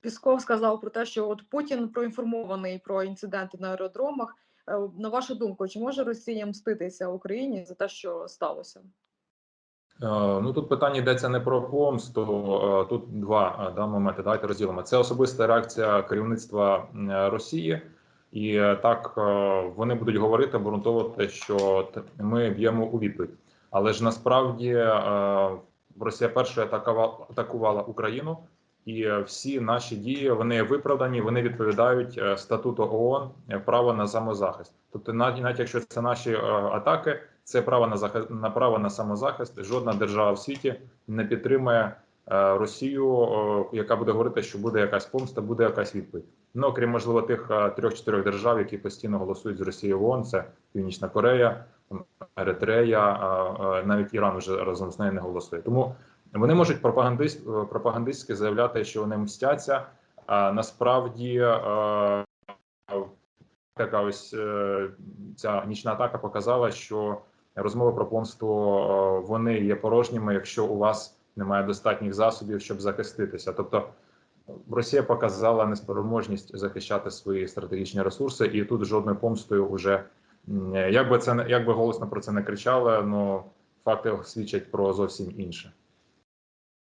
Пісков сказав про те, що от Путін проінформований про інциденти на аеродромах. Е, На вашу думку, чи може Росія мститися Україні за те, що сталося? Е, Ну тут питання йдеться не про помсту. е, Тут два да, моменти. Давайте розділимо. Це особиста реакція керівництва Росії, і так вони будуть говорити, обґрунтовувати, що ми б'ємо у відповідь. Але ж насправді Росія атакувала, атакувала Україну, і всі наші дії вони виправдані, вони відповідають е, статуту ООН е, право на самозахист. Тобто, навіть якщо це наші е, атаки, це право на захист на право на самозахист. Жодна держава в світі не підтримує Росію, яка буде говорити, що буде якась помста, буде якась відповідь. Ну окрім можливо тих трьох-чотирьох держав, які постійно голосують з Росією ООН, це Північна Корея, Еритрея, навіть Іран вже разом з нею не голосує. Тому вони можуть пропагандист, е, пропагандистськи заявляти, що вони мстяться. А насправді е, така ось е, ця нічна атака показала, що розмови про помсту вони є порожніми, якщо у вас немає достатніх засобів, щоб захиститися. Тобто Росія показала неспроможність захищати свої стратегічні ресурси, і тут жодною помстою вже як би це як би голосно про це не кричали, ну факти свідчать про зовсім інше.